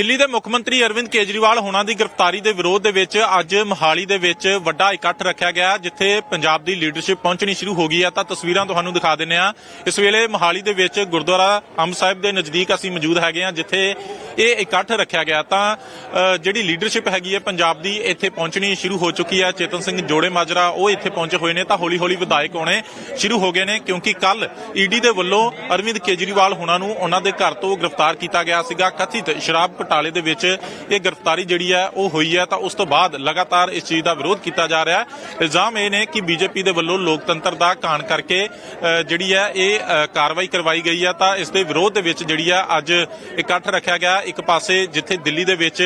ਦਿੱਲੀ ਦੇ ਮੁੱਖ ਮੰਤਰੀ ਅਰਵਿੰਦ ਕੇਜਰੀਵਾਲ ਹੋਣਾ ਦੀ ਗ੍ਰਿਫਤਾਰੀ ਦੇ ਵਿਰੋਧ ਦੇ ਵਿੱਚ ਅੱਜ ਮਹਾਲੀ ਦੇ ਵਿੱਚ ਵੱਡਾ ਇਕੱਠ ਰੱਖਿਆ ਗਿਆ, ਜਿੱਥੇ ਪੰਜਾਬ ਦੀ ਲੀਡਰਸ਼ਿਪ ਪਹੁੰਚਣੀ ਸ਼ੁਰੂ ਹੋ ਗਈ ਹੈ। ਤਾਂ ਤਸਵੀਰਾਂ ਤੁਹਾਨੂੰ ਦਿਖਾ ਦਿੰਨੇ ਆ ਇਸ ਵੇਲੇ ਮਹਾਲੀ ਦੇ ਵਿੱਚ ਗੁਰਦੁਆਰਾ ਅੰਬ ਸਾਹਿਬ ਦੇ ਨਜ਼ਦੀਕ ਅਸੀਂ ਮੌਜੂਦ ਹੈਗੇ ਆ ਜਿੱਥੇ ਇਹ ਇਕੱਠ ਰੱਖਿਆ ਗਿਆ। ਤਾਂ ਜਿਹੜੀ ਲੀਡਰਸ਼ਿਪ ਹੈਗੀ ਹੈ, ਪੰਜਾਬ ਦੀ ਇੱਥੇ ਪਹੁੰਚਣੀ ਸ਼ੁਰੂ ਹੋ ਚੁੱਕੀ ਹੈ। ਚੇਤਨ ਸਿੰਘ ਜੋੜੇ ਮਾਜਰਾ, ਉਹ ਇੱਥੇ ਪਹੁੰਚੇ ਹੋਏ ਨੇ। ਤਾਂ ਹੌਲੀ ਹੌਲੀ ਵਿਧਾਇਕ ਆਉਣੇ ਸ਼ੁਰੂ ਹੋ ਗਏ ਨੇ, ਕਿਉਂਕਿ ਕੱਲ ਈਡੀ ਦੇ ਵੱਲੋਂ ਅਰਵਿੰਦ ਕੇਜਰੀਵਾਲ ਹੋਣਾ ਨੂੰ ਉਹਨਾਂ ਦੇ ਘਰ ਤੋਂ ਗ੍ਰਿਫਤਾਰ ਕੀਤਾ ਗਿਆ ਸੀਗਾ। ਕਥਿਤ ਸ਼ਰਾਬ ਘੁਟਾਲੇ ਦੇ ਵਿੱਚ ਇਹ ਗ੍ਰਿਫਤਾਰੀ ਜਿਹੜੀ ਹੈ ਉਹ ਹੋਈ ਹੈ ਤਾਂ ਉਸ ਤੋਂ ਬਾਅਦ ਲਗਾਤਾਰ ਇਸ ਚੀਜ਼ ਦਾ ਵਿਰੋਧ ਕੀਤਾ ਜਾ ਰਿਹਾ ਹੈ। ਇਲਜ਼ਾਮ ਇਹ ਨੇ ਕਿ ਬੀਜੇਪੀ ਦੇ ਵੱਲੋਂ ਲੋਕਤੰਤਰ ਦਾ ਕਾਣ ਕਰਕੇ ਜਿਹੜੀ ਹੈ ਇਹ ਕਾਰਵਾਈ ਕਰਵਾਈ ਗਈ ਹੈ ਤਾਂ ਇਸ ਦੇ ਵਿਰੋਧ ਦੇ ਵਿੱਚ ਜਿਹੜੀ ਹੈ ਅੱਜ ਇਕੱਠ ਰੱਖਿਆ ਗਿਆ। ਇੱਕ ਪਾਸੇ ਜਿੱਥੇ ਦਿੱਲੀ ਦੇ ਵਿੱਚ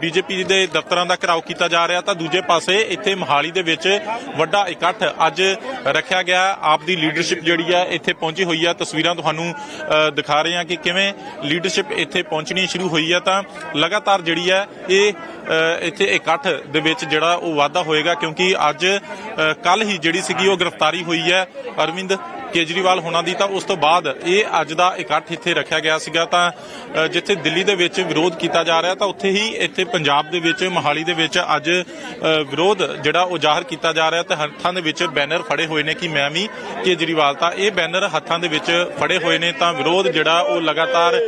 ਬੀਜੇਪੀ ਦੇ ਦਫ਼ਤਰਾਂ ਦਾ ਘਿਰਾਓ ਕੀਤਾ ਜਾ ਰਿਹਾ ਤਾਂ ਦੂਜੇ ਪਾਸੇ ਇੱਥੇ ਮੋਹਾਲੀ ਦੇ ਵਿੱਚ ਵੱਡਾ ਇਕੱਠ ਅੱਜ ਰੱਖਿਆ ਗਿਆ। ਆਪ ਦੀ ਲੀਡਰਸ਼ਿਪ ਜਿਹੜੀ ਹੈ ਇੱਥੇ ਪਹੁੰਚੀ ਹੋਈ ਹੈ। ਤਸਵੀਰਾਂ ਤੁਹਾਨੂੰ ਦਿਖਾ ਰਹੇ ਹਾਂ ਕਿ ਕਿਵੇਂ ਲੀਡਰਸ਼ਿਪ ਇੱਥੇ ਪਹੁੰਚਣੀ ਸ਼ੁਰੂ ਹੋਈ ਹੈ ਤਾਂ ਲਗਾਤਾਰ ਜਿਹੜੀ ਹੈ ਇਹ ਅ, ਇੱਥੇ ਇਕੱਠ ਦੇ ਵਿੱਚ ਜਿਹੜਾ ਉਹ ਵਾਧਾ ਹੋਏਗਾ ਕਿਉਂਕਿ ਅੱਜ ਕੱਲ ਹੀ ਜਿਹੜੀ ਸੀਗੀ ਉਹ ਗ੍ਰਿਫਤਾਰੀ ਹੋਈ ਹੈ ਅਰਵਿੰਦ ਕੇਜਰੀਵਾਲ ਹੋਣਾ ਦੀ ਤਾਂ ਉਸ ਤੋਂ ਬਾਅਦ ਇਹ ਅੱਜ ਦਾ ਇਕੱਠ ਇੱਥੇ ਰੱਖਿਆ ਗਿਆ ਸੀਗਾ ਤਾਂ ਜਿੱਥੇ ਦਿੱਲੀ ਦੇ ਵਿੱਚ ਵਿਰੋਧ ਕੀਤਾ ਜਾ ਰਿਹਾ ਤਾਂ ਉੱਥੇ ਹੀ ਇੱਥੇ ਪੰਜਾਬ ਦੇ ਵਿੱਚ, ਮੋਹਾਲੀ ਦੇ ਵਿੱਚ ਅੱਜ ਵਿਰੋਧ ਜਿਹੜਾ ਉਹ ਜ਼ਾਹਰ ਕੀਤਾ ਜਾ ਰਿਹਾ ਤੇ ਹੱਥਾਂ ਦੇ ਵਿੱਚ ਬੈਨਰ ਫੜੇ ਹੋਏ ਨੇ ਕਿ ਮੈਂ ਵੀ ਕੇਜਰੀਵਾਲ ਤਾਂ ਇਹ ਬੈਨਰ ਹੱਥਾਂ ਦੇ ਵਿੱਚ ਫੜੇ ਹੋਏ ਨੇ ਤਾਂ ਵਿਰੋਧ ਜਿਹੜਾ ਉਹ ਲਗਾਤਾਰ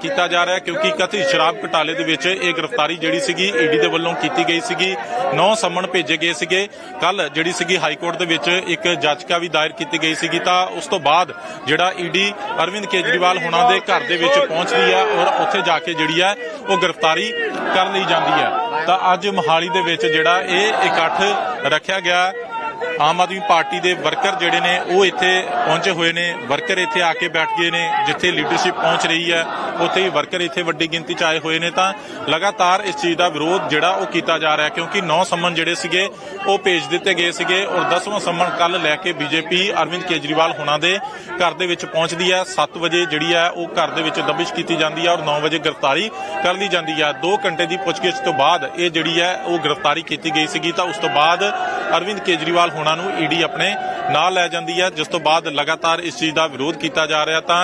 ਕੀਤਾ ਜਾ ਰਿਹਾ ਕਿਉਂਕਿ ਕਥਿਤ ਸ਼ਰਾਬ ਘੁਟਾਲੇ ਦੇ ਵਿੱਚ ਇਹ ਗ੍ਰਿਫਤਾਰੀ ਜਿਹੜੀ ਸੀਗੀ ਈਡੀ ਦੇ ਵੱਲੋਂ ਕੀਤੀ ਗਈ ਸੀਗੀ, ਨੌ ਸੰਮਣ ਭੇਜੇ ਗਏ ਸੀਗੇ। ਕੱਲ ਜਿਹੜੀ ਸੀਗੀ ਹਾਈ ਕੋਰਟ ਦੇ ਵਿੱਚ ਇੱਕ ਜਾਚਕਾ ਵੀ ਦਾਇਰ ਕੀਤੀ ਗਈ ਸੀਗੀ ਤਾਂ ਉਸ ਤੋਂ ਬਾਅਦ ਜਿਹੜਾ ਈਡੀ ਅਰਵਿੰਦ ਕੇਜਰੀਵਾਲ ਹੁਣਾਂ ਦੇ ਘਰ ਦੇ ਵਿੱਚ ਪਹੁੰਚਦੀ ਹੈ ਔਰ ਉੱਥੇ ਜਾ ਕੇ ਜਿਹੜੀ ਹੈ ਉਹ ਗ੍ਰਿਫਤਾਰੀ ਕਰ ਲਈ ਜਾਂਦੀ ਹੈ। ਤਾਂ ਅੱਜ ਮੋਹਾਲੀ ਦੇ ਵਿੱਚ ਜਿਹੜਾ ਇਹ ਇਕੱਠ ਰੱਖਿਆ ਗਿਆ ਆਮ ਆਦਮੀ ਪਾਰਟੀ ਦੇ ਵਰਕਰ ਜਿਹੜੇ ਨੇ, ਉਹ ਇੱਥੇ ਪਹੁੰਚੇ ਹੋਏ ਨੇ। ਵਰਕਰ ਇੱਥੇ ਆ ਕੇ ਬੈਠ ਗਏ ਨੇ, ਜਿੱਥੇ ਲੀਡਰਸ਼ਿਪ ਪਹੁੰਚ ਰਹੀ ਹੈ, ਉੱਥੇ ਹੀ ਵਰਕਰ ਇੱਥੇ ਵੱਡੀ ਗਿਣਤੀ ਚ ਆਏ ਹੋਏ ਨੇ। ਤਾਂ ਲਗਾਤਾਰ ਇਸ ਚੀਜ਼ ਦਾ ਵਿਰੋਧ ਜਿਹੜਾ ਉਹ ਕੀਤਾ ਜਾ ਰਿਹਾ, ਕਿਉਂਕਿ 9 ਸੰਮਨ ਜਿਹੜੇ ਸੀਗੇ, ਉਹ ਭੇਜ ਦਿੱਤੇ ਗਏ ਸੀਗੇ ਔਰ 10ਵਾਂ ਸੰਮਨ ਕੱਲ ਲੈ ਕੇ ਬੀਜੇਪੀ ਅਰਵਿੰਦ ਕੇਜਰੀਵਾਲ ਹੁਣਾਂ ਦੇ ਘਰ ਦੇ ਵਿੱਚ ਪਹੁੰਚਦੀ ਹੈ। 7 ਵਜੇ ਜਿਹੜੀ ਹੈ, ਉਹ ਘਰ ਦੇ ਵਿੱਚ ਦਬਿਸ਼ ਕੀਤੀ ਜਾਂਦੀ ਹੈ ਔਰ 9 ਵਜੇ ਗ੍ਰਿਫਤਾਰੀ ਕਰ ਲਈ ਜਾਂਦੀ ਹੈ। 2 ਘੰਟੇ ਦੀ ਪੁੱਛਗਿੱਛ ਤੋਂ ਬਾਅਦ ਇਹ ਜਿਹੜੀ ਹੈ, ਉਹ ਗ੍ਰਿਫਤਾਰੀ ਕੀਤੀ ਗਈ ਸੀਗੀ। ਤਾਂ ਉਸ ਤੋਂ ਬਾਅਦ ਅਰਵਿੰਦ ਕੇਜਰੀਵਾਲ ਹੋਣਾ ਨੂੰ ਈਡੀ ਆਪਣੇ ਨਾਲ ਲੈ ਜਾਂਦੀ ਹੈ ਜਿਸ ਤੋਂ ਬਾਅਦ ਲਗਾਤਾਰ ਇਸ ਚੀਜ਼ ਦਾ ਵਿਰੋਧ ਕੀਤਾ ਜਾ ਰਿਹਾ ਤਾਂ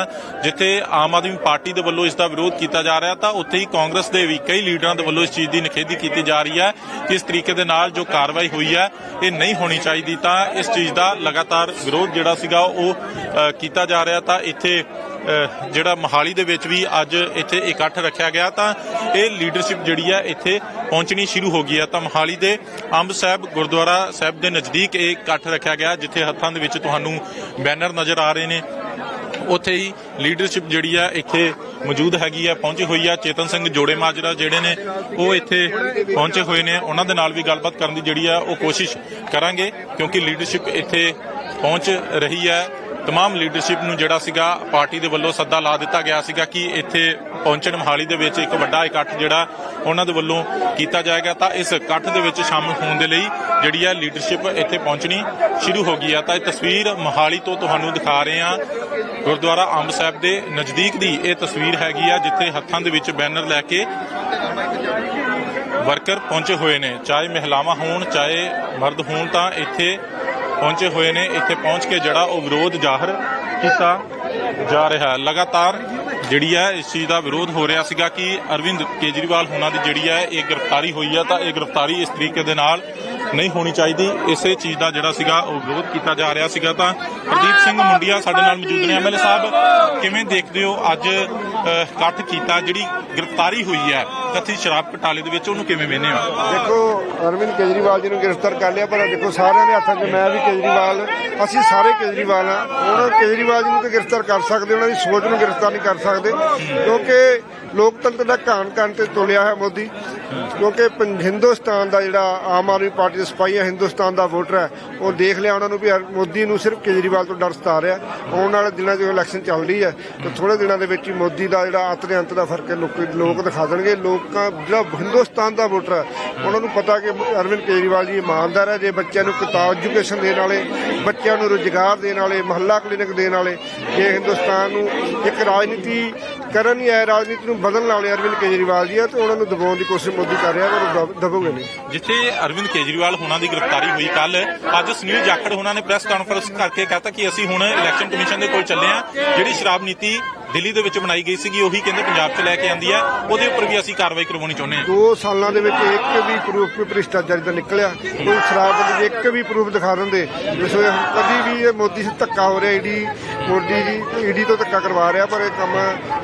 ਜਿੱਥੇ ਆਮ ਆਦਮੀ ਪਾਰਟੀ ਦੇ ਵੱਲੋਂ ਇਸ ਦਾ ਵਿਰੋਧ ਕੀਤਾ ਜਾ ਰਿਹਾ ਤਾਂ ਉੱਥੇ ਹੀ ਕਾਂਗਰਸ ਦੇ ਵੀ ਕਈ ਲੀਡਰਾਂ ਦੇ ਵੱਲੋਂ ਇਸ ਚੀਜ਼ ਦੀ ਨਿਖੇਧੀ ਕੀਤੀ ਜਾ ਰਹੀ ਹੈ ਕਿ ਇਸ ਤਰੀਕੇ ਦੇ ਨਾਲ ਜੋ ਕਾਰਵਾਈ ਹੋਈ ਹੈ, ਇਹ ਨਹੀਂ ਹੋਣੀ ਚਾਹੀਦੀ ਤਾਂ ਇਸ ਚੀਜ਼ ਦਾ ਲਗਾਤਾਰ ਵਿਰੋਧ ਜਿਹੜਾ ਸੀਗਾ ਉਹ ਕੀਤਾ ਜਾ ਰਿਹਾ ਤਾਂ ਇੱਥੇ ਜਿਹੜਾ ਮੋਹਾਲੀ ਦੇ ਵਿੱਚ ਵੀ ਅੱਜ ਇੱਥੇ ਇਕੱਠ ਰੱਖਿਆ ਗਿਆ ਤਾਂ ਇਹ ਲੀਡਰਸ਼ਿਪ ਜਿਹੜੀ ਹੈ ਇੱਥੇ ਪਹੁੰਚਣੀ ਸ਼ੁਰੂ ਹੋ ਗਈ ਹੈ ਤਾਂ ਮੋਹਾਲੀ ਦੇ ਅੰਬ ਸਾਹਿਬ ਗੁਰਦੁਆਰਾ ਸਾਹਿਬ ਦੇ ਨਜ਼ਦੀਕ ਇਹ ਇਕੱਠ ਰੱਖਿਆ ਗਿਆ ਜਿੱਥੇ ਹੱਥਾਂ ਦੇ ਵਿੱਚ ਤੁਹਾਨੂੰ ਬੈਨਰ ਨਜ਼ਰ ਆ ਰਹੇ ਨੇ। ਉੱਥੇ ਹੀ ਲੀਡਰਸ਼ਿਪ ਜਿਹੜੀ ਆ ਇੱਥੇ ਮੌਜੂਦ ਹੈਗੀ ਆ ਪਹੁੰਚੀ ਹੋਈ ਆ ਚੇਤਨ ਸਿੰਘ ਜੋੜੇ ਮਾਜਰਾ, ਜਿਹੜੇ ਨੇ ਉਹ ਇੱਥੇ ਪਹੁੰਚੇ ਹੋਏ ਨੇ। ਉਹਨਾਂ ਦੇ ਨਾਲ ਵੀ ਗੱਲਬਾਤ ਕਰਨ ਦੀ ਜਿਹੜੀ ਆ ਉਹ ਕੋਸ਼ਿਸ਼ ਕਰਾਂਗੇ, ਕਿਉਂਕਿ ਲੀਡਰਸ਼ਿਪ ਇੱਥੇ ਪਹੁੰਚ ਰਹੀ ਹੈ। ਤਮਾਮ ਲੀਡਰਸ਼ਿਪ ਨੂੰ ਜਿਹੜਾ ਸੀਗਾ, ਪਾਰਟੀ ਦੇ ਵੱਲੋਂ ਸੱਦਾ ਲਾ ਦਿੱਤਾ ਗਿਆ ਸੀਗਾ ਕਿ ਇੱਥੇ ਪਹੁੰਚਣ ਮਹਾਲੀ ਦੇ ਵਿੱਚ ਇੱਕ ਵੱਡਾ ਇਕੱਠ ਜਿਹੜਾ ਉਹਨਾਂ ਦੇ ਵੱਲੋਂ ਕੀਤਾ ਜਾਏਗਾ। ਤਾਂ ਇਸ ਇਕੱਠ ਦੇ ਵਿੱਚ ਸ਼ਾਮਲ ਹੋਣ ਦੇ ਲਈ ਜਿਹੜੀ ਹੈ ਲੀਡਰਸ਼ਿਪ ਇੱਥੇ ਪਹੁੰਚਣੀ ਸ਼ੁਰੂ ਹੋ ਗਈ ਆ। ਤਾਂ ਇਹ ਤਸਵੀਰ ਮਹਾਲੀ ਤੋਂ ਤੁਹਾਨੂੰ ਦਿਖਾ ਰਹੇ ਹਾਂ। ਗੁਰਦੁਆਰਾ ਅੰਬ ਸਾਹਿਬ ਦੇ ਨਜ਼ਦੀਕ ਦੀ ਇਹ ਤਸਵੀਰ ਹੈਗੀ ਆ, ਜਿੱਥੇ ਹੱਥਾਂ ਦੇ ਵਿੱਚ ਬੈਨਰ ਲੈ ਕੇ ਵਰਕਰ ਪਹੁੰਚੇ ਹੋਏ ਨੇ। ਚਾਹੇ ਮਹਿਲਾਵਾਂ ਹੋਣ, ਚਾਹੇ ਮਰਦ ਹੋਣ, ਤਾਂ ਇੱਥੇ ਪਹੁੰਚੇ ਹੋਏ ਨੇ। ਇੱਥੇ ਪਹੁੰਚ ਕੇ ਜਿਹੜਾ ਉਹ ਵਿਰੋਧ ਜ਼ਾਹਰ ਕੀਤਾ ਜਾ ਰਿਹਾ ਹੈ। ਲਗਾਤਾਰ ਜਿਹੜੀ ਹੈ, ਇਸ ਚੀਜ਼ ਦਾ ਵਿਰੋਧ ਹੋ ਰਿਹਾ ਸੀਗਾ ਕਿ ਅਰਵਿੰਦ ਕੇਜਰੀਵਾਲ ਹੋਣਾ ਦੀ ਜਿਹੜੀ ਹੈ, ਇਹ ਗ੍ਰਿਫਤਾਰੀ ਹੋਈ ਹੈ ਤਾਂ ਇਹ ਗ੍ਰਿਫਤਾਰੀ ਇਸ ਤਰੀਕੇ ਦੇ ਨਾਲ ਨਹੀਂ ਹੋਣੀ ਚਾਹੀਦੀ। ਇਸੇ ਚੀਜ਼ ਦਾ ਜਿਹੜਾ ਸੀਗਾ ਉਹ ਵਿਰੋਧ ਕੀਤਾ ਜਾ ਰਿਹਾ ਸੀਗਾ ਤਾਂ ਪ੍ਰਦੀਪ ਸਿੰਘ ਮੁੰਡੀਆ ਸਾਡੇ ਨਾਲ ਮੌਜੂਦ ਨੇ। ਐਮਐਲਏ ਸਾਹਿਬ, ਕਿਵੇਂ ਦੇਖਦੇ ਹੋ ਅੱਜ ਇਕੱਠ ਕੀਤਾ, ਜਿਹੜੀ ਗ੍ਰਿਫਤਾਰੀ ਹੋਈ ਹੈ? ਕਥਿਤ ਸ਼ਰਾਬ ਘਟਾਲੇ ਦੇ ਵਿੱਚ ਉਹਨੂੰ ਕਿਵੇਂ ਵੇਖਦੇ ਹੋ? ਦੇਖੋ, ਅਰਵਿੰਦ ਕੇਜਰੀਵਾਲ ਜੀ ਨੂੰ ਗ੍ਰਿਫਤਾਰ ਕਰ ਲਿਆ, ਪਰ ਦੇਖੋ, ਸਾਰਿਆਂ ਦੇ ਹੱਥਾਂ 'ਚ ਮੈਂ ਵੀ ਕੇਜਰੀਵਾਲ, ਅਸੀਂ ਸਾਰੇ ਕੇਜਰੀਵਾਲ ਆ ਉਹਨਾਂ ਕੇਜਰੀਵਾਲ ਜੀ ਨੂੰ ਤਾਂ ਗ੍ਰਿਫਤਾਰ ਕਰ ਸਕਦੇ, ਉਹਨਾਂ ਦੀ ਸੋਚ ਨੂੰ ਗ੍ਰਿਫਤਾਰ ਨਹੀਂ ਕਰ ਸਕਦੇ, ਕਿਉਂਕਿ ਲੋਕਤੰਤਰ ਦਾ ਘਾਣ ਘਾਣ ਤੇ ਤੋਲਿਆ ਹੈ ਮੋਦੀ, ਕਿਉਂਕਿ ਹਿੰਦੁਸਤਾਨ ਦਾ ਜਿਹੜਾ ਆਮ ਆਦਮੀ ਪਾਰਟੀ ਦੇ ਸਿਪਾਹੀ ਹੈ ਹਿੰਦੁਸਤਾਨ ਦਾ ਵੋਟਰ ਹੈ, ਉਹ ਦੇਖ ਲਿਆ ਉਹਨਾਂ ਨੂੰ ਵੀ ਮੋਦੀ ਨੂੰ ਸਿਰਫ ਕੇਜਰੀਵਾਲ ਤੋਂ ਡਰ ਸਤਾ ਰਿਹਾ। ਆਉਣ ਵਾਲੇ ਦਿਨਾਂ 'ਚ ਇਲੈਕਸ਼ਨ ਚੱਲ ਰਹੀ ਹੈ, ਤੇ ਥੋੜੇ ਦਿਨਾਂ ਦੇ ਵਿੱਚ ਹੀ ਮੋਦੀ ਦਾ ਜਿਹੜਾ ਅੱਤ ਦੇ ਅੰਤ ਦਾ ਫ਼ਰਕ ਲੋਕ ਲੋਕ ਦਿਖਾ ਦੇਣਗੇ, ਲੋਕ ਜਿਹੜਾ ਹਿੰਦੁਸਤਾਨ ਦਾ ਵੋਟਰ ਹੈ, ਉਹਨਾਂ ਨੂੰ ਪਤਾ ਕਿ ਅਰਵਿੰਦ ਕੇਜਰੀਵਾਲ ਜੀ ਇਮਾਨਦਾਰ ਹੈ, ਜੇ ਬੱਚਿਆਂ ਨੂੰ ਕਿਤਾਬ ਐਜੂਕੇਸ਼ਨ ਦੇਣ ਵਾਲੇ, ਬੱਚਿਆਂ ਨੂੰ ਰੁਜ਼ਗਾਰ ਦੇਣ ਵਾਲੇ, ਮਹੱਲਾ ਕਲੀਨਿਕ ਦੇਣ ਵਾਲੇ, ਜੇ ਹਿੰਦੁਸਤਾਨ ਨੂੰ ਇੱਕ ਰਾਜਨੀਤੀ ਕਰਨ ਹੀ ਹੈ ਰਾਜਨੀਤੀ ਨੂੰ ਬਦਲਣ ਵਾਲੇ ਅਰਵਿੰਦ ਕੇਜਰੀਵਾਲ ਜੀ ਹੈ ਤੇ ਉਹਨਾਂ ਨੂੰ ਦਬਾਉਣ ਦੀ ਕੋਸ਼ਿਸ਼ ਮੋਦੀ ਕਰ ਰਿਹਾ ਪਰ ਦਬੋਗੇ ਨਹੀਂ। ਜਿੱਥੇ ਅਰਵਿੰਦ ਕੇਜਰੀਵਾਲ ਹੋਣਾ ਦੀ ਗ੍ਰਿਫਤਾਰੀ ਹੋਈ ਕੱਲ ਅੱਜ ਸੁਨੀਲ ਜਾਖੜ ਹੋਣਾ ਨੇ ਪ੍ਰੈਸ ਕਾਨਫਰੰਸ ਕਰਕੇ ਕਹਤਾ ਕਿ ਅਸੀਂ ਹੁਣ ਇਲੈਕਸ਼ਨ ਕਮਿਸ਼ਨ ਦੇ ਕੋਲ ਚੱਲੇ ਆ ਜਿਹੜੀ ਸ਼ਰਾਬ ਨੀਤੀ ਦਿੱਲੀ ਦੇ ਵਿੱਚ ਬਣਾਈ ਗਈ ਸੀਗੀ ਉਹੀ ਕਹਿੰਦੇ ਪੰਜਾਬ 'ਚ ਲੈ ਕੇ ਆਂਦੀ ਹੈ। ਉਹਦੇ ਉੱਪਰ ਵੀ ਅਸੀਂ ਕਾਰਵਾਈ ਕਰਵਾਉਣੀ ਚਾਹੁੰਦੇ ਹਾਂ। ਦੋ ਸਾਲਾਂ ਦੇ ਵਿੱਚ ਇੱਕ ਵੀ ਪ੍ਰੂਫ ਕੋਈ ਭ੍ਰਿਸ਼ਟਾਚਾਰੀ ਦਾ ਨਿਕਲਿਆ। ਕੋਈ ਸ਼ਰਾਬ ਦੇ ਇੱਕ ਵੀ ਪ੍ਰੂਫ ਦਿਖਾ ਦਿੰਦੇ। ਜਿਸ ਵੇ ਕਦੀ ਵੀ ਇਹ ਮੋਦੀ ਸੇ ਧੱਕਾ ਹੋ ਰਿਹਾ ਈਡੀ ਮੋਦੀ ਜੀ ਈਡੀ ਤੋਂ ਧੱਕਾ ਕਰਵਾ ਰਿਹਾ ਪਰ ਇਹ ਕੰਮ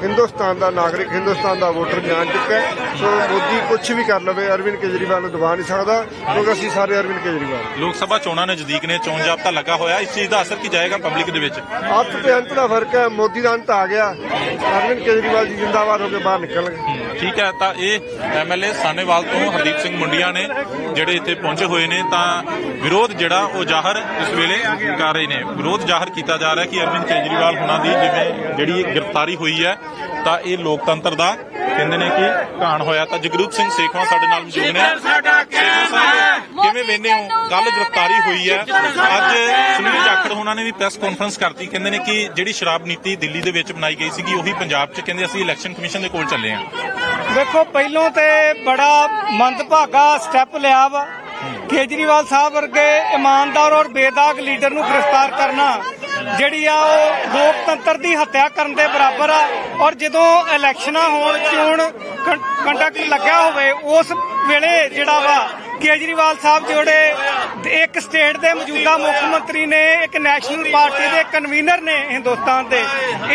ਹਿੰਦੁਸਤਾਨ ਦਾ ਨਾਗਰਿਕ ਹਿੰਦੁਸਤਾਨ ਦਾ ਵੋਟਰ ਜਾਣ ਚੁੱਕਾ ਹੈ। ਸੋ ਮੋਦੀ ਕੁਝ ਵੀ ਕਰ ਲਵੇ ਅਰਵਿੰਦ ਕੇਜਰੀਵਾਲ ਨੂੰ ਦਬਾ ਨਹੀਂ ਸਕਦਾ ਕਿਉਂਕਿ ਅਸੀਂ ਸਾਰੇ ਅਰਵਿੰਦ ਕੇਜਰੀਵਾਲ ਲੋਕ ਸਭਾ ਚੋਣਾਂ ਨਜ਼ਦੀਕ ਨੇ ਚੋਣ ਜਾਬਤਾ ਲੱਗਾ ਹੋਇਆ। ਇਸ ਚੀਜ਼ ਦਾ ਅਸਰ ਕੀ ਜਾਏਗਾ ਪਬਲਿਕ ਦੇ ਵਿੱਚ? ਅੱਤ ਤੇ ਅੰਤ ਦਾ ਫ਼ਰਕ ਹੈ ਮੋਦੀ ਦਾ ਅੰਤ ਆ ਗਿਆ। ਅਰਵਿੰਦ ਕੇਜਰੀਵਾਲ ਜੀ ਜਿੰਦਾਬਾਦ ਹੋ ਕੇ ਬਾਹਰ ਨਿਕਲਣਗੇ ਠੀਕ ਹੈ, ਤਾਂ ਇਹ ਐਮਐਲਏ ਸਾਨੇਵਾਲ ਤੋਂ ਹਰਦੀਪ ਸਿੰਘ ਮੁੰਡੀਆਂ ਨੇ ਜਿਹੜੇ ਇੱਥੇ ਪਹੁੰਚੇ ਹੋਏ ਨੇ, ਤਾਂ ਵਿਰੋਧ ਜਿਹੜਾ ਉਹ ਜ਼ਾਹਰ ਇਸ ਵੇਲੇ ਕਰ ਰਹੇ ਨੇ। ਵਿਰੋਧ ਜ਼ਾਹਰ ਕੀਤਾ ਜਾ ਰਿਹਾ ਕਿ ਅਰਵਿੰਦ ਕੇਜਰੀਵਾਲ ਹੁਣਾਂ ਦੀ ਜਿਵੇਂ ਜਿਹੜੀ ਗ੍ਰਿਫਤਾਰੀ ਹੋਈ ਹੈ, ਤਾਂ ਇਹ ਲੋਕਤੰਤਰ ਦਾ ਕਹਿੰਦੇ ਨੇ ਕਿ ਘਾਣ ਹੋਇਆ ਤਾਂ ਜਗਰੂਪ ਸਿੰਘ ਸੇਖਵਾਂ ਸਾਡੇ ਨਾਲ ਮੌਜੂਦ ਨੇ। ਕਿਵੇਂ ਵੇਖਦੇ ਹੋ? ਕੱਲ ਗ੍ਰਿਫਤਾਰੀ ਹੋਈ ਹੈ। ਅੱਜ ਸੁਨੀਲ ਜਾਖੜ ਉਹਨਾਂ ਨੇ ਵੀ ਪ੍ਰੈਸ ਕਾਨਫਰੰਸ ਕਰਤੀ। ਕਹਿੰਦੇ ਨੇ ਕਿ ਜਿਹੜੀ ਸ਼ਰਾਬ ਨੀਤੀ ਦਿੱਲੀ ਦੇ ਵਿੱਚ ਬਣਾਈ ਗਈ ਸੀਗੀ ਉਹੀ ਪੰਜਾਬ 'ਚ ਕਹਿੰਦੇ ਅਸੀਂ ਇਲੈਕਸ਼ਨ ਕਮਿਸ਼ਨ ਦੇ ਕੋਲ ਚੱਲੇ ਹਾਂ। ਵੇਖੋ ਪਹਿਲੋਂ ਤੇ ਬੜਾ ਮੰਦਭਾਗਾ ਸਟੈਪ ਲਿਆ ਵਾ। ਕੇਜਰੀਵਾਲ ਸਾਹਿਬ ਵਰਗੇ ਇਮਾਨਦਾਰ ਔਰ ਬੇਦਾਗ ਲੀਡਰ ਨੂੰ ਗ੍ਰਿਫਤਾਰ ਕਰਨਾ। ਜਿਹੜੀ ਆ ਉਹ ਲੋਕਤੰਤਰ ਦੀ ਹੱਤਿਆ ਕਰਨ ਦੇ ਬਰਾਬਰ ਆ ਔਰ ਜਦੋਂ ਇਲੈਕਸ਼ਨਾਂ ਹੋਣ, ਚੋਣ ਕੰਡਕਟ ਲੱਗਿਆ ਹੋਵੇ, ਉਸ ਵੇਲੇ ਜਿਹੜਾ ਵਾ ਕੇਜਰੀਵਾਲ ਸਾਹਿਬ ਜਿਹੜੇ ਇੱਕ ਸਟੇਟ ਦੇ ਮੌਜੂਦਾ ਮੁੱਖ ਮੰਤਰੀ ਨੇ, ਇੱਕ ਨੈਸ਼ਨਲ ਪਾਰਟੀ ਦੇ ਕਨਵੀਨਰ ਨੇ ਹਿੰਦੁਸਤਾਨ ਦੇ।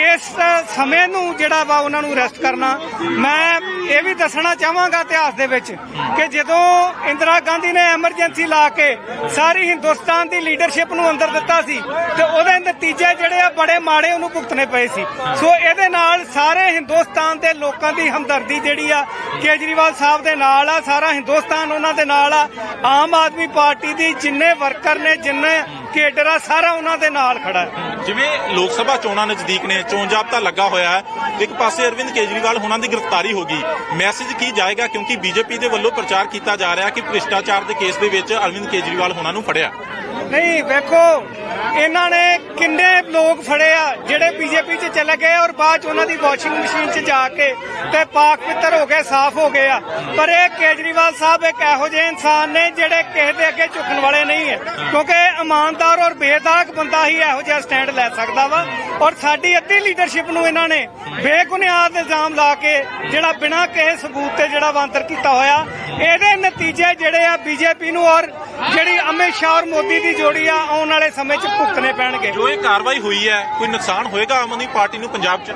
ਇਸ ਸਮੇਂ ਨੂੰ ਜਿਹੜਾ ਵਾ ਉਹਨਾਂ ਨੂੰ ਅਰੈਸਟ ਕਰਨਾ, ਮੈਂ ਇਹ ਵੀ ਦੱਸਣਾ ਚਾਹਾਂਗਾ ਇਤਿਹਾਸ ਦੇ ਵਿੱਚ ਕਿ ਜਦੋਂ ਇੰਦਰਾ ਗਾਂਧੀ ਨੇ ਐਮਰਜੈਂਸੀ ਲਾ ਕੇ ਸਾਰੀ ਹਿੰਦੁਸਤਾਨ ਦੀ ਲੀਡਰਸ਼ਿਪ ਨੂੰ ਅੰਦਰ ਦਿੱਤਾ ਸੀ ਤੇ ਉਹਦੇ ਨਤੀਜੇ ਜਿਹੜੇ ਆ ਬੜੇ ਮਾੜੇ ਉਹਨੂੰ ਭੁਗਤਣੇ ਪਏ ਸੀ। ਸੋ ਇਹਦੇ ਨਾਲ ਸਾਰੇ ਹਿੰਦੁਸਤਾਨ ਦੇ ਲੋਕਾਂ ਦੀ ਹਮਦਰਦੀ ਜਿਹੜੀ ਆ ਕੇਜਰੀਵਾਲ ਸਾਹਿਬ ਦੇ ਨਾਲ ਆ, ਸਾਰਾ ਹਿੰਦੁਸਤਾਨ ਉਹਨਾਂ ਦੇ ਨਾਲ ਆ। ਆਮ ਆਦਮੀ ਪਾਰਟੀ ਦੀ ਜਿੰਨੇ ਵਰਕਰ ਨੇ, ਜਿੰਨੇ ਕੇਡਰ ਆ, ਸਾਰਾ ਉਹਨਾਂ ਦੇ ਨਾਲ ਖੜਾ ਹੈ। ਜਿਵੇਂ ਲੋਕ ਸਭਾ ਚੋਣਾਂ ਨਜ਼ਦੀਕ ਨੇ, ਚੋਣ ਜਾਬਤਾ ਲੱਗਾ ਹੋਇਆ ਹੈ ਇੱਕ ਪਾਸੇ ਅਰਵਿੰਦ ਕੇਜਰੀਵਾਲ ਹੁਣਾਂ ਦੀ ਗ੍ਰਿਫਤਾਰੀ ਹੋ ਗਈ। ਮੈਸੇਜ ਕੀ ਜਾਏਗਾ? ਕਿਉਂਕਿ ਬੀਜੇਪੀ ਦੇ ਵੱਲੋਂ ਪ੍ਰਚਾਰ ਕੀਤਾ ਜਾ ਰਿਹਾ ਕਿ ਭ੍ਰਿਸ਼ਟਾਚਾਰ ਦੇ ਕੇਸ ਦੇ ਵਿੱਚ ਅਰਵਿੰਦ ਕੇਜਰੀਵਾਲ ਹੁਣਾਂ ਨੂੰ ਫੜਿਆ। ਨਹੀਂ, ਵੇਖੋ, ਇਹਨਾਂ ਨੇ ਕਿੰਨੇ ਲੋਕ ਫੜੇ ਆ, ਜਿਹੜੇ ਬੀਜੇਪੀ 'ਚ ਚਲੇ ਗਏ ਔਰ ਬਾਅਦ 'ਚ ਉਹਨਾਂ ਦੀ ਵਾਸ਼ਿੰਗ ਮਸ਼ੀਨ 'ਚ ਜਾ ਕੇ ਤੇ ਪਾਕ ਪਿੱਤਰ ਹੋ ਗਏ, ਸਾਫ਼ ਹੋ ਗਏ ਆ। ਪਰ ਇਹ ਕੇਜਰੀਵਾਲ ਸਾਹਿਬ ਇੱਕ ਇਹੋ ਜਿਹੇ ਇਨਸਾਨ ਨੇ ਜਿਹੜੇ ਕਿਸੇ ਦੇ ਅੱਗੇ ਝੁਕਣ ਵਾਲੇ ਨਹੀਂ ਹੈ। ਕਿਉਂਕਿ ਇਮਾਨਦਾਰ ਔਰ ਬੇਦਾਗ ਬੰਦਾ ਹੀ ਇਹੋ ਜਿਹਾ ਸਟੈਂਡ ਲੈ ਸਕਦਾ ਵਾ ਔਰ ਸਾਡੀ ਅੱਧੀ ਲੀਡਰਸ਼ਿਪ ਨੂੰ ਇਹਨਾਂ ਨੇ ਬੇਬੁਨਿਆਦ ਇਲਜ਼ਾਮ ਲਾ ਕੇ ਜਿਹੜਾ ਬਿਨਾਂ ਕਿਸੇ ਸਬੂਤ ਤੇ ਜਿਹੜਾ ਵਾਂਤਰ ਕੀਤਾ ਹੋਇਆ, ਇਹਦੇ ਨਤੀਜੇ ਜਿਹੜੇ ਆ ਬੀਜੇਪੀ ਨੂੰ ਔਰ ਜਿਹੜੀ ਅਮਿਤ ਸ਼ਾਹ ਔਰ ਮੋਦੀ ਦੀ ਜੋੜੀ ਆ ਆਉਣ ਵਾਲੇ ਸਮੇਂ 'ਚ ਭੁਗਤਣੇ ਪੈਣਗੇ। ਜੋ ਇਹ ਕਾਰਵਾਈ ਹੋਈ ਹੈ ਕੋਈ ਨੁਕਸਾਨ ਹੋਏਗਾ ਆਮ ਆਦਮੀ ਪਾਰਟੀ ਨੂੰ ਪੰਜਾਬ 'ਚ?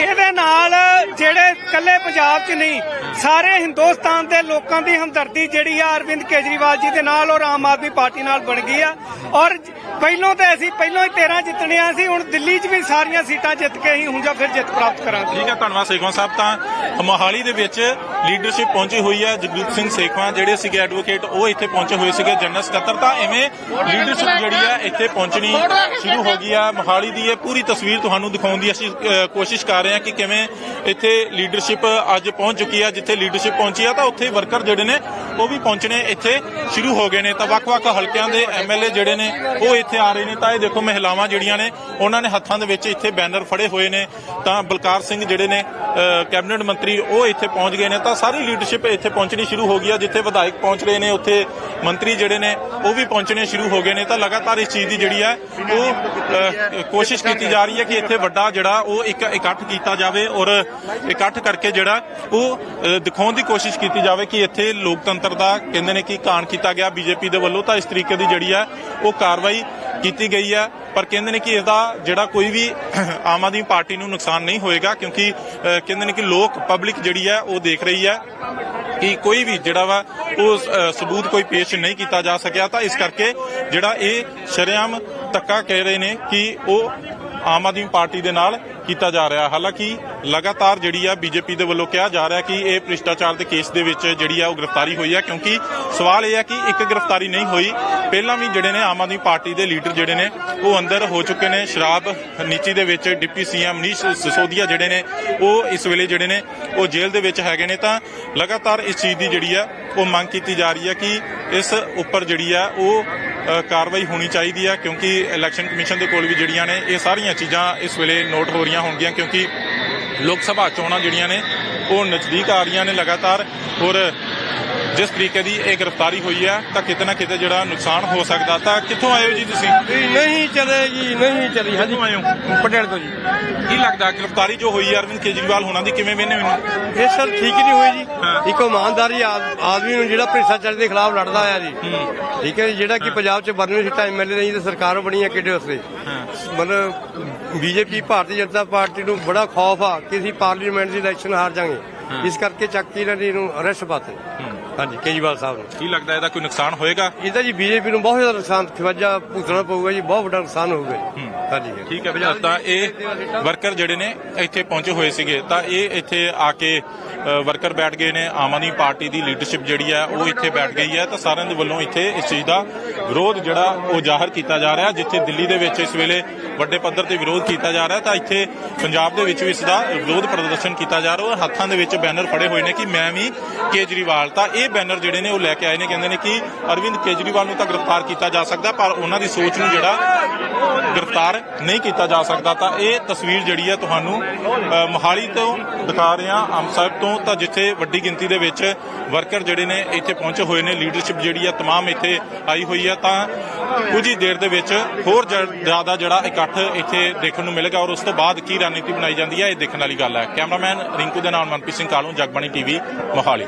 ਇਹਦੇ ਨਾਲ ਜਿਹੜੇ ਕੱਲੇ ਪੰਜਾਬ 'ਚ ਨਹੀਂ ਸਾਰੇ ਹਿੰਦੁਸਤਾਨ ਦੇ ਲੋਕਾਂ ਦੀ ਹਮਦਰਦੀ ਜਿਹੜੀ ਆ ਅਰਵਿੰਦ ਕੇਜਰੀਵਾਲ ਜੀ ਦੇ ਨਾਲ ਔਰ ਆਮ ਆਦਮੀ ਪਾਰਟੀ ਨਾਲ ਬਣ ਗਈ ਆ। ਔਰ ਪਹਿਲੋਂ ਤੇ ਅਸੀਂ ਪਹਿਲੋਂ ਹੀ 13 ਜਿੱਤਣੀਆਂ ਸੀ ਹੁਣ ਦਿੱਲੀ 'ਚ ਵੀ ਸਾਰੀਆਂ ਸੀਟਾਂ ਜਿੱਤ ਕੇ ਹੀ ਹੁਣ ਜਾਂ ਫਿਰ ਜਿੱਤ ਪ੍ਰਾਪਤ ਕਰਾਂਗੇ। ਠੀਕ ਹੈ ਧੰਨਵਾਦ ਸੇਖਵਾਂ ਸਾਹਿਬ। ਤਾਂ ਮੋਹਾਲੀ ਦੇ ਵਿੱਚ ਲੀਡਰਸ਼ਿਪ ਪਹੁੰਚੀ ਹੋਈ ਹੈ ਜਗਰੂਪ ਸਿੰਘ ਸੇਖਵਾਂ ਜਿਹੜੇ ਸੀਗੇ ਐਡਵੋਕੇਟ ਉਹ ਇੱਥੇ ਪਹੁੰਚੇ ਹੋਏ ਸੀਗੇ ਜਨਰਲ ਸਕੱਤਰ, ਤਾਂ ਐਵੇਂ ਲੀਡਰਸ਼ਿਪ ਜਿਹੜੀ ਹੈ ਇੱਥੇ ਪਹੁੰਚਣੀ ਸ਼ੁਰੂ ਹੋ ਗਈ ਹੈ ਮੋਹਾਲੀ ਦੀ ਇਹ ਪੂਰੀ ਤਸਵੀਰ ਤੁਹਾਨੂੰ ਦਿਖਾਉਣ ਦੀ ਅਸੀਂ ਕੋਸ਼ਿਸ਼ ਕਰ ਰਹੇ ਹਾਂ ਕਿ ਕਿਵੇਂ ਇੱਥੇ ਲੀਡਰਸ਼ਿਪ ਅੱਜ ਪਹੁੰਚ ਚੁੱਕੀ ਹੈ ਜਿੱਥੇ ਲੀਡਰਸ਼ਿਪ ਪਹੁੰਚੀ ਹੈ ਤਾਂ ਉੱਥੇ ਵਰਕਰ ਜਿਹੜੇ ਨੇ ਉਹ ਵੀ ਪਹੁੰਚਣੇ ਇੱਥੇ ਸ਼ੁਰੂ ਹੋ ਗਏ ਨੇ। ਤਾਂ ਵੱਖ-ਵੱਖ ਹਲਕਿਆਂ ਦੇ ਐਮਐਲਏ ਜਿਹੜੇ ਨੇ, ਉਹ ਇੱਥੇ ਆ ਰਹੇ ਨੇ। ਤਾਂ ਇਹ ਦੇਖੋ ਮਹਿਲਾਵਾਂ ਜਿਹੜੀਆਂ ਨੇ, ਉਹਨਾਂ ਨੇ ਹੱਥਾਂ ਦੇ ਵਿੱਚ ਇੱਥੇ ਬੈਨਰ ਫੜੇ ਹੋਏ ਨੇ। ਤਾਂ ਬਲਕਾਰ ਸਿੰਘ ਜਿਹੜੇ ਨੇ ਕੈਬਨਿਟ ਮੰਤਰੀ, ਉਹ ਇੱਥੇ ਪਹੁੰਚ ਗਏ ਨੇ। ਤਾਂ ਸਾਰੀ ਲੀਡਰਸ਼ਿਪ ਇੱਥੇ ਪਹੁੰਚਣੀ ਸ਼ੁਰੂ ਹੋ ਗਈ ਹੈ ਜਿੱਥੇ ਵਿਧਾਇਕ ਪਹੁੰਚ ਰਹੇ ਨੇ, ਉੱਥੇ ਮੰਤਰੀ ਜਿਹੜੇ ਨੇ, ਉਹ ਵੀ ਪਹੁੰਚਣੇ ਸ਼ੁਰੂ ਹੋ ਗਏ ਨੇ। ਤਾਂ ਲਗਾਤਾਰ ਇਸ ਚੀਜ਼ ਦੀ ਜਿਹੜੀ ਹੈ ਉਹ ਕੋਸ਼ਿਸ਼ ਕੀਤੀ ਜਾ ਰਹੀ ਹੈ ਕਿ ਇੱਥੇ ਵੱਡਾ ਜਿਹੜਾ, ਉਹ ਇੱਕ ਇਕੱਠ ਕੀਤਾ ਜਾਵੇ ਔਰ ਇਕੱਠ ਕਰਕੇ ਜਿਹੜਾ, ਉਹ ਦਿਖਾਉਣ ਦੀ ਕੋਸ਼ਿਸ਼ ਕੀਤੀ ਜਾਵੇ ਕਿ ਇੱਥੇ ਲੋਕਤੰਤਰ ਦਾ ਕਹਿੰਦੇ ਨੇ ਕਿ ਕਾਣ ਕੀਤਾ ਗਿਆ ਬੀਜੇਪੀ ਦੇ ਵੱਲੋਂ, ਤਾਂ ਇਸ ਤਰੀਕੇ ਦੀ ਜਿਹੜੀ ਹੈ ਉਹ ਕਾਰਵਾਈ ਕੀਤੀ ਗਈ ਹੈ। ਪਰ ਕਹਿੰਦੇ ਨੇ ਕਿ ਇਸ ਦਾ ਜਿਹੜਾ ਕੋਈ ਵੀ ਆਮ ਆਦਮੀ ਪਾਰਟੀ ਨੂੰ ਨੁਕਸਾਨ ਨਹੀਂ ਹੋਏਗਾ, ਕਿਉਂਕਿ ਕਹਿੰਦੇ ਨੇ ਕਿ ਲੋਕ, ਪਬਲਿਕ ਜਿਹੜੀ ਹੈ ਉਹ ਦੇਖ ਰਹੀ ਹੈ ਕਿ ਕੋਈ ਵੀ ਜਿਹੜਾ ਵਾ ਉਹ ਸਬੂਤ ਕੋਈ ਪੇਸ਼ ਨਹੀਂ ਕੀਤਾ ਜਾ ਸਕਿਆ। ਤਾਂ ਇਸ ਕਰਕੇ ਜਿਹੜਾ ਇਹ ਸ਼ਰੇਆਮ ਧੱਕਾ ਕਹਿ ਰਹੇ ਨੇ ਕਿ ਉਹ ਆਮ ਆਦਮੀ ਪਾਰਟੀ ਦੇ ਨਾਲ ਕੀਤਾ ਜਾ ਰਿਹਾ। ਹਾਲਾਂਕਿ ਲਗਾਤਾਰ ਜਿਹੜੀ ਆ ਬੀਜੇਪੀ ਦੇ ਵੱਲੋਂ ਕਿਹਾ ਜਾ ਰਿਹਾ ਕਿ ਇਹ ਭ੍ਰਿਸ਼ਟਾਚਾਰ ਦੇ ਕੇਸ ਦੇ ਵਿੱਚ ਜਿਹੜੀ ਆ ਉਹ ਗ੍ਰਿਫਤਾਰੀ ਹੋਈ ਹੈ ਕਿਉਂਕਿ ਸਵਾਲ ਇਹ ਹੈ ਕਿ ਇੱਕ ਗ੍ਰਿਫਤਾਰੀ ਨਹੀਂ ਹੋਈ। ਪਹਿਲਾਂ ਵੀ ਜਿਹੜੇ ਨੇ ਆਮ ਆਦਮੀ ਪਾਰਟੀ ਦੇ ਲੀਡਰ ਜਿਹੜੇ ਨੇ, ਉਹ ਅੰਦਰ ਹੋ ਚੁੱਕੇ ਨੇ। ਸ਼ਰਾਬ ਨੀਚੀ ਦੇ ਵਿੱਚ ਡਿਪਟੀ ਸੀਐਮ ਮਨੀਸ਼ ਸਿਸੋਦੀਆ ਜਿਹੜੇ ਨੇ, ਉਹ ਇਸ ਵੇਲੇ ਜਿਹੜੇ ਨੇ, ਉਹ ਜੇਲ੍ਹ ਦੇ ਵਿੱਚ ਹੈਗੇ ਨੇ। ਤਾਂ ਲਗਾਤਾਰ ਇਸ ਚੀਜ਼ ਦੀ ਜਿਹੜੀ ਆ, ਉਹ ਮੰਗ ਕੀਤੀ ਜਾ ਰਹੀ ਹੈ ਕਿ ਇਸ ਉੱਪਰ ਜਿਹੜੀ ਆ, ਉਹ ਕਾਰਵਾਈ ਹੋਣੀ ਚਾਹੀਦੀ ਹੈ ਕਿਉਂਕਿ ਇਲੈਕਸ਼ਨ ਕਮਿਸ਼ਨ ਦੇ ਕੋਲ ਵੀ ਜਿਹੜੀਆਂ ਨੇ, ਇਹ ਸਾਰੀਆਂ ਚੀਜ਼ਾਂ ਇਸ ਵੇਲੇ ਨੋਟ ਹੋ ਰਹੀਆਂ ਹੋਣਗੀਆਂ, ਕਿਉਂਕਿ ਲੋਕ ਸਭਾ ਚੋਣਾਂ ਜਿਹੜੀਆਂ ਨੇ, ਉਹ ਨਜ਼ਦੀਕ ਆ ਰਹੀਆਂ ਨੇ ਲਗਾਤਾਰ। ਔਰ ਜਿਸ ਤਰੀਕੇ ਦੀ ਇਹ ਗ੍ਰਿਫਤਾਰੀ ਹੋਈ ਹੈ ਤਾਂ ਕਿਤੇ ਨਾ ਕਿਤੇ ਜਿਹੜਾ ਨੁਕਸਾਨ ਹੋ ਸਕਦਾ ਤਾਂ ਕਿੱਥੋਂ ਆਏ ਹੋ ਜੀ ਤੁਸੀਂ? ਨਹੀਂ ਚਲੇ ਜੀ ਨਹੀਂ ਚਲੀ ਹਾਂਜੀ। ਆਏ ਹੋ? ਪਟਿਆਲੇ ਤੋਂ ਜੀ। ਕੀ ਲੱਗਦਾ ਗ੍ਰਿਫਤਾਰੀ ਜੋ ਹੋਈ ਹੈ ਅਰਵਿੰਦ ਕੇਜਰੀਵਾਲ ਹੋਣਾ ਦੀ ਕਿਵੇਂ ਵੇਨੇ ਮੈਨੂੰ? ਇਹ ਸਰ ਠੀਕ ਨਹੀਂ ਹੋਈ ਜੀ। ਇੱਕ ਇਮਾਨਦਾਰੀ ਆਦ- ਆਦਮੀ ਨੂੰ ਜਿਹੜਾ ਭ੍ਰਿਸ਼ਟਾਚਾਰ ਦੇ ਖਿਲਾਫ ਲੜਦਾ ਆ ਜੀ। ਠੀਕ ਹੈ ਜੀ ਜਿਹੜਾ ਕਿ ਪੰਜਾਬ 'ਚ 92 ਸੀਟਾਂ ਐਮਐਲਏ ਰਹੀ ਤੇ ਸਰਕਾਰ ਬਣੀ ਹੈ ਕਿਹੜੇ ਉਸਦੇ। ਮਤਲਬ ਬੀਜੇਪੀ ਭਾਰਤੀ ਜਨਤਾ ਪਾਰਟੀ ਨੂੰ ਬੜਾ ਖੌਫ ਆ ਕਿ ਅਸੀਂ ਪਾਰਲੀਮੈਂਟ ਦੀ ਇਲੈਕਸ਼ਨ ਹਾਰ ਜਾਾਂਗੇ ਇਸ ਕਰਕੇ ਚੱਕ ਕੇ ਇਹਨਾਂ ਨੇ ਇਹਨੂੰ ਅਰੈਸਟ ਪਾਤੇ ਹਾਂਜੀ ਕੇਜਰੀਵਾਲ ਸਾਹਿਬ ਨੂੰ। ਕੀ ਲੱਗਦਾ ਇਹਦਾ ਕੋਈ ਨੁਕਸਾਨ ਹੋਏਗਾ? ਇਹਦਾ ਜੀ ਬੀਜੇਪੀ ਨੂੰ ਬਹੁਤ ਜ਼ਿਆਦਾ ਨੁਕਸਾਨ ਖਵਾਜਾ ਭੁਗਤਣਾ ਪਊਗਾ ਜੀ ਬਹੁਤ ਵੱਡਾ ਨੁਕਸਾਨ ਹੋਊਗਾ ਜੀ। ਹਾਂਜੀ। ਠੀਕ ਹੈ ਭਜਾ ਤਾਂ ਇਹ ਵਰਕਰ ਜਿਹੜੇ ਨੇ ਇੱਥੇ ਪਹੁੰਚੇ ਹੋਏ ਸੀਗੇ, ਤਾਂ ਇਹ ਇੱਥੇ ਆ ਕੇ ਵਰਕਰ ਬੈਠ ਗਏ ਨੇ, ਆਮ ਆਦਮੀ ਪਾਰਟੀ ਦੀ ਲੀਡਰਸ਼ਿਪ ਜਿਹੜੀ ਹੈ, ਉਹ ਇੱਥੇ ਬੈਠ ਗਈ ਹੈ, ਤਾਂ ਸਾਰਿਆਂ ਦੇ ਵੱਲੋਂ ਇੱਥੇ ਇਸ ਚੀਜ਼ ਦਾ ਵਿਰੋਧ ਜਿਹੜਾ ਉਹ ਜ਼ਾਹਰ ਕੀਤਾ ਜਾ ਰਿਹਾ, ਜਿੱਥੇ ਦਿੱਲੀ ਦੇ ਵਿੱਚ ਇਸ ਵੇਲੇ ਵੱਡੇ ਪੱਧਰ ਤੇ ਵਿਰੋਧ ਕੀਤਾ ਜਾ ਰਿਹਾ, ਤਾਂ ਇੱਥੇ ਪੰਜਾਬ ਦੇ ਵਿੱਚ ਵੀ ਇਸ ਦਾ ਵਿਰੋਧ ਪ੍ਰਦਰਸ਼ਨ ਕੀਤਾ ਜਾ ਰਿਹਾ ਔਰ ਹੱਥਾਂ ਦੇ ਵਿੱਚ ਬੈਨਰ ਫੜੇ ਹੋਏ ਨੇ ਕਿ ਮੈਂ ਵੀ ਕੇਜਰੀਵਾਲ, ਤਾਂ ਇਹ ਬੈਨਰ ਜਿਹੜੇ ਨੇ ਉਹ ਲੈ ਕੇ ਆਏ ਨੇ, ਕਹਿੰਦੇ ਨੇ ਕਿ ਅਰਵਿੰਦ ਕੇਜਰੀਵਾਲ ਨੂੰ ਤਾਂ ਗ੍ਰਿਫਤਾਰ ਕੀਤਾ ਜਾ ਸਕਦਾ, ਪਰ ਉਹਨਾਂ ਦੀ ਸੋਚ ਨੂੰ ਜਿਹੜਾ ਗ੍ਰਿਫਤਾਰ ਨਹੀਂ ਕੀਤਾ ਜਾ ਸਕਦਾ ਤਾਂ ਇਹ ਤਸਵੀਰ ਜਿਹੜੀ ਹੈ ਤੁਹਾਨੂੰ ਅ, ਮੋਹਾਲੀ ਤੋਂ ਦਿਖਾ ਰਹੇ ਹਾਂ ਅੰਮ੍ਰਿਤਸਰ ਤੋਂ ਤਾਂ ਜਿੱਥੇ ਵੱਡੀ ਗਿਣਤੀ ਦੇ ਵਿੱਚ ਵਰਕਰ ਜਿਹੜੇ ਨੇ ਇੱਥੇ ਪਹੁੰਚੇ ਹੋਏ ਨੇ ਲੀਡਰਸ਼ਿਪ ਜਿਹੜੀ ਹੈ तमाम ਇੱਥੇ ਆਈ ਹੋਈ ਹੈ ਤਾਂ ਕੁਝ ਹੀ ਦੇਰ ਦੇ ਵਿੱਚ ਹੋਰ ਜ- ਜ਼ਿਆਦਾ ਜਿਹੜਾ ਇਕੱਠ ਇੱਥੇ ਦੇਖਣ ਨੂੰ ਮਿਲੇਗਾ ਔਰ ਉਸ ਤੋਂ ਬਾਅਦ ਕੀ ਰਣਨੀਤੀ ਬਣਾਈ ਜਾਂਦੀ ਹੈ ਇਹ ਦੇਖਣ ਵਾਲੀ ਗੱਲ ਹੈ ਕੈਮਰਾਮੈਨ ਰਿੰਕੂ ਦੇ ਨਾਲ ਮਨਪ੍ਰੀਤ ਸਿੰਘ ਕਾਲੂ ਜਗਬਾਣੀ ਟੀਵੀ ਮੋਹਾਲੀ